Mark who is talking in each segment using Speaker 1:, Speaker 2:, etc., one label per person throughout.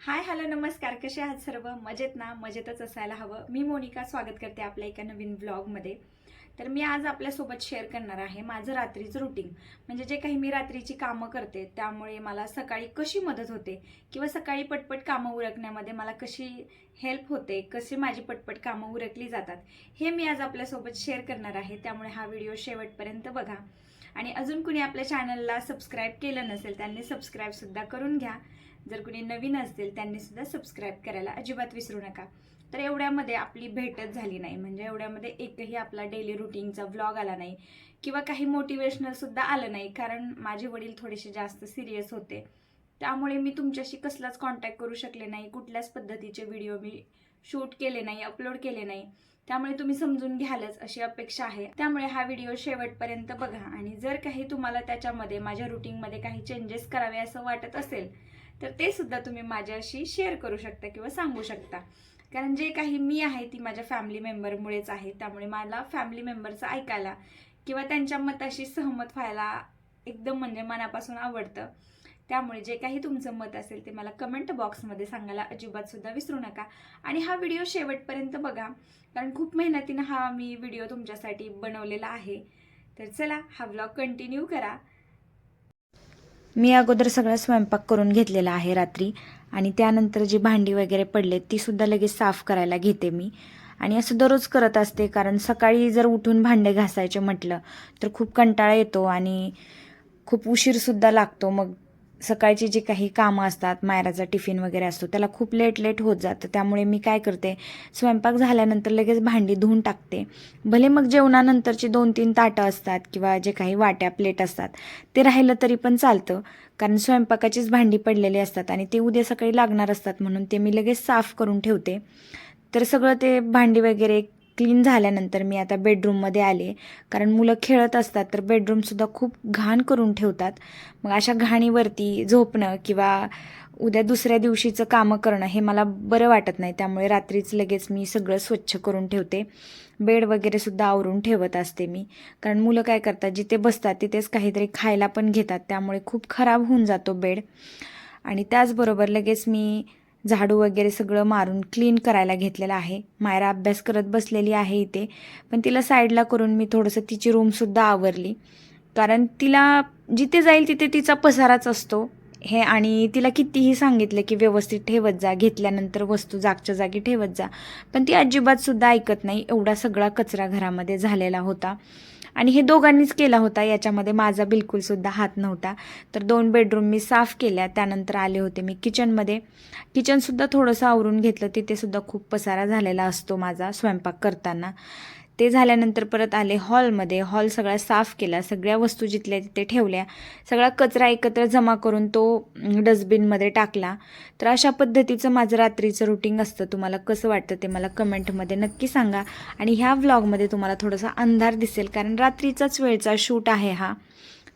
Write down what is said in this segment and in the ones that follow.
Speaker 1: Hi hello नमस्कार. कसे आहात सर्व? मजेत ना? मजेतच असायला हवं. मी मोनिका. स्वागत करते आपल्या एका नवीन ब्लॉगमध्ये तर मी आज आपल्यासोबत शेअर करणार आहे माझं रात्रीचं रुटीन म्हणजे जे काही मी रात्रीची कामं करते त्यामुळे मला सकाळी कशी मदत होते किंवा सकाळी पटपट कामं उरकण्यामध्ये मला कशी हेल्प होते कशी माझी पटपट कामं उरकली जातात हे मी आज आपल्यासोबत शेअर करणार आहे. त्यामुळे हा व्हिडिओ शेवटपर्यंत बघा. आणि अजून कुणी आपल्या चॅनलला सबस्क्राईब केलं नसेल त्यांनी सबस्क्राईबसुद्धा करून घ्या. जर कुणी नवीन असतील त्यांनीसुद्धा सबस्क्राईब करायला अजिबात विसरू नका. तर एवढ्यामध्ये आपली भेटच झाली नाही. म्हणजे एवढ्यामध्ये एकही आपला डेली रुटीनचा व्लॉग आला नाही किंवा काही मोटिवेशनलसुद्धा आलं नाही. कारण माझे वडील थोडेसे जास्त सिरियस होते. त्यामुळे मी तुमच्याशी कसलाच कॉन्टॅक्ट करू शकले नाही. कुठल्याच पद्धतीचे व्हिडिओ मी शूट केले नाही अपलोड केले नाही. त्यामुळे तुम्ही समजून घ्यालच अशी अपेक्षा आहे. त्यामुळे हा व्हिडिओ शेवटपर्यंत बघा. आणि जर काही तुम्हाला त्याच्यामध्ये माझ्या रुटीनमध्ये काही चेंजेस करावे असं वाटत असेल तर ते सुद्धा तुम्ही माझ्याशी शेअर करू शकता किंवा सांगू शकता. कारण जे काही मी आहे ती माझ्या फॅमिली मेंबरमुळेच आहे. त्यामुळे मला फॅमिली मेंबरचं ऐकायला किंवा त्यांच्या मताशी सहमत व्हायला एकदम म्हणजे मनापासून आवडतं. त्यामुळे जे काही तुमचं मत असेल ते मला कमेंट बॉक्समध्ये सांगायला अजिबातसुद्धा विसरू नका. आणि हा व्हिडिओ शेवटपर्यंत बघा कारण खूप मेहनतीनं हा मी व्हिडिओ तुमच्यासाठी बनवलेला आहे. तर चला हा व्लॉग कंटिन्यू करा.
Speaker 2: मी अगोदर सगळा स्वयंपाक करून घेतलेला आहे रात्री आणि त्यानंतर जी भांडी वगैरे पडलेत ती सुद्धा लगेच साफ करायला घेते मी. आणि असं दररोज करत असते कारण सकाळी जर उठून भांडे घासायचे म्हटलं तर खूप कंटाळा येतो आणि खूप उशीरसुद्धा लागतो. मग सकाळची जी काही कामं असतात मायराचा टिफिन वगैरे असतो त्याला खूप लेट लेट होत जातं. त्यामुळे मी काय करते स्वयंपाक झाल्यानंतर लगेच भांडी धुवून टाकते. भले मग जेवणानंतरची दोन तीन ताटं असतात किंवा जे काही वाट्या प्लेट असतात ते राहिलं तरी पण चालतं. कारण स्वयंपाकाचीच भांडी पडलेली असतात आणि ते उद्या सकाळी लागणार असतात म्हणून ते मी लगेच साफ करून ठेवते. तर सगळं ते भांडी वगैरे क्लीन झाल्यानंतर मी आता बेडरूममध्ये आले. कारण मुलं खेळत असतात तर बेडरूमसुद्धा खूप घाण करून ठेवतात. मग अशा घाणीवरती झोपणं किंवा उद्या दुसऱ्या दिवशीचं कामं करणं हे मला बरं वाटत नाही. त्यामुळे रात्रीच लगेच मी सगळं स्वच्छ करून ठेवते. बेड वगैरे सुद्धा आवरून ठेवत असते मी. कारण मुलं काय करतात जिथे बसतात तिथेच काहीतरी खायला पण घेतात. त्यामुळे खूप खराब होऊन जातो बेड. आणि त्याचबरोबर लगेच मी झाडू वगैरे सगळं मारून क्लीन करायला घेतलेलं आहे. मायरा अभ्यास करत बसलेली आहे इथे. पण तिला साईडला करून मी थोडंसं तिची रूमसुद्धा आवरली. कारण तिला जिथे जाईल तिथे तिचा पसाराच असतो. हे आणि तिला कितीही सांगितलं की व्यवस्थित ठेवत जा घेतल्यानंतर वस्तू जागच्या जागी ठेवत जा. पण ती अजिबातसुद्धा ऐकत नाही. एवढा सगळा कचरा घरामध्ये झालेला होता. आणि हे दोघांनीच केला होता. याच्यामध्ये माझा बिलकुलसुद्धा हात नव्हता. तर दोन बेडरूम मी साफ केल्या. त्यानंतर आले होते मी किचनमध्ये किचनसुद्धा थोडंसं आवरून घेतलं. तिथेसुद्धा खूप पसारा झालेला असतो माझा स्वयंपाक करताना. ते झाल्यानंतर परत आले हॉलमध्ये. हॉल सगळा साफ केला. सगळ्या वस्तू जिथल्या तिथे ठेवल्या. सगळा कचरा एकत्र जमा करून तो डस्टबिनमध्ये टाकला. तर अशा पद्धतीचं माझं रात्रीचं रुटीन असतं. तुम्हाला कसं वाटतं ते मला कमेंटमध्ये नक्की सांगा. आणि ह्या व्लॉगमध्ये तुम्हाला थोडासा अंधार दिसेल कारण रात्रीचाच वेळचा शूट आहे हा.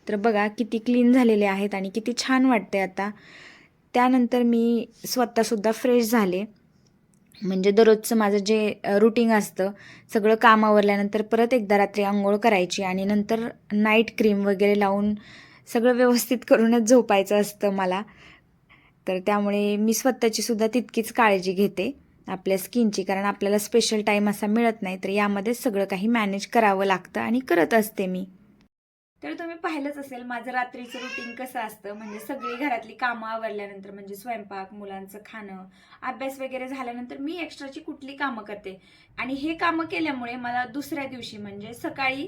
Speaker 2: तर बघा किती क्लीन झालेले आहेत आणि किती छान वाटते आता. त्यानंतर मी स्वतःसुद्धा फ्रेश झाले. म्हणजे दररोजचं माझं जे रुटीन असतं सगळं काम आवरल्यानंतर परत एकदा रात्री आंघोळ करायची आणि नंतर नाईट क्रीम वगैरे लावून सगळं व्यवस्थित करूनच झोपायचं असतं मला. तर त्यामुळे मी स्वतःची सुद्धा तितकीच काळजी घेते आपल्या स्किनची कारण आपल्याला स्पेशल टाईम असा मिळत नाही तर यामध्येच सगळं काही मॅनेज करावं लागतं आणि करत असते मी.
Speaker 1: तर तुम्ही पाहिलंच असेल माझं रात्रीचं रुटीन कसं असतं? म्हणजे सगळी घरातली कामं आवरल्यानंतर म्हणजे स्वयंपाक मुलांचं खाणं अभ्यास वगैरे झाल्यानंतर मी एक्स्ट्राची कुठली कामं करते? आणि हे कामं केल्यामुळे मला दुसऱ्या दिवशी म्हणजे सकाळी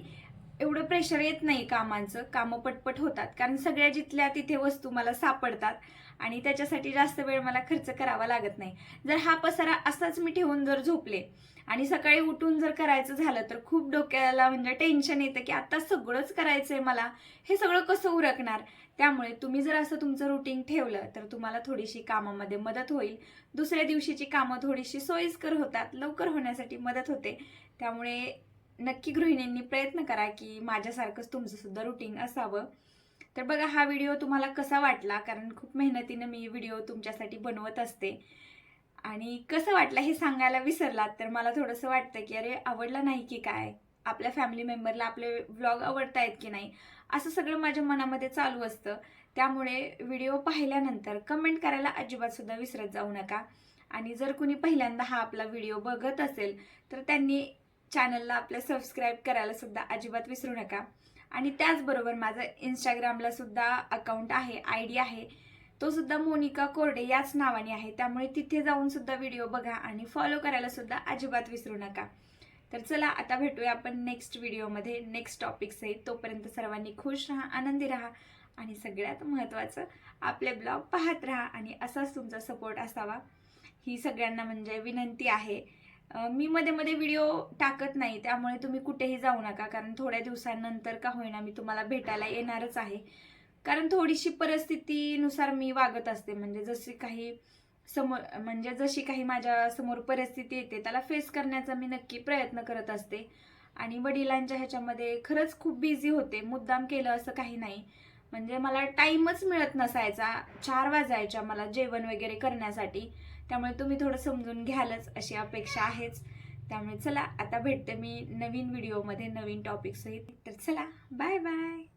Speaker 1: एवढं प्रेशर येत नाही कामांचं कामं पटपट होतात. कारण सगळ्या जिथल्या तिथे वस्तू मला सापडतात आणि त्याच्यासाठी जास्त वेळ मला खर्च करावा लागत नाही. जर हा पसारा असाच मी ठेवून जर झोपले आणि सकाळी उठून जर करायचं झालं तर खूप डोक्याला म्हणजे टेन्शन येतं की आता सगळंच करायचं आहे मला. हे सगळं कसं उरकणार? त्यामुळे तुम्ही जर असं तुमचं रुटीन ठेवलं तर तुम्हाला थोडीशी कामामध्ये मदत होईल. दुसऱ्या दिवशीची कामं थोडीशी सोयीस्कर होतात लवकर होण्यासाठी मदत होते. त्यामुळे नक्की गृहिणींनी प्रयत्न करा की माझ्यासारखंच तुमचं सुद्धा रुटीन असावं. तर बघा हा व्हिडिओ तुम्हाला कसा वाटला? कारण खूप मेहनतीनं मी व्हिडिओ तुमच्यासाठी बनवत असते. आणि कसं वाटलं हे सांगायला विसरलात तर मला थोडंसं वाटतं की अरे आवडला नाही की काय? आपल्या फॅमिली मेंबरला आपले व्लॉग आवडतायत की नाही? असं सगळं माझ्या मनामध्ये चालू असतं. त्यामुळे व्हिडिओ पाहिल्यानंतर कमेंट करायला अजिबातसुद्धा विसरत जाऊ नका. आणि जर कुणी पहिल्यांदा हा आपला व्हिडिओ बघत असेल तर त्यांनी चॅनलला आपल्या सबस्क्राईब करायला सुद्धा अजिबात विसरू नका. आणि त्याचबरोबर माझं इंस्टाग्रामला सुद्धा अकाउंट आहे आय डी आहे. तो सुद्धा मोनिका कोरडे याच नावाने आहे. त्यामुळे तिथे जाऊन सुद्धा व्हिडिओ बघा आणि फॉलो करायला सुद्धा अजिबात विसरू नका. तर चला आता भेटूया आपण नेक्स्ट व्हिडिओमध्ये नेक्स्ट टॉपिक्स आहेत तोपर्यंत सर्वांनी खुश राहा आनंदी राहा आणि सगळ्यात महत्त्वाचं आपले ब्लॉग पाहत राहा आणि असाच तुमचा सपोर्ट असावा. ही सगळ्यांना म्हणजे विनंती आहे. मी मध्ये मध्ये व्हिडिओ टाकत नाही त्यामुळे तुम्ही कुठेही जाऊ नका. कारण थोड्या दिवसांनंतर का होईना मी तुम्हाला भेटायला येणारच आहे. कारण थोडीशी परिस्थितीनुसार मी वागत असते. म्हणजे जशी काही समोर म्हणजे जशी काही माझ्यासमोर परिस्थिती येते त्याला फेस करण्याचा मी नक्की प्रयत्न करत असते. आणि वडिलांच्या ह्याच्यामध्ये खरंच खूप बिझी होते. मुद्दाम केलं असं काही नाही. म्हणजे मला टाईमच मिळत नसायचा. चार वाजायच्या मला जेवण वगैरे करण्यासाठी. त्यामुळे तुम्ही थोडं समजून घ्यालच अशी अपेक्षा आहेच. त्यामुळे चला आता भेटते मी नवीन व्हिडिओमध्ये नवीन टॉपिक्सही तर चला बाय बाय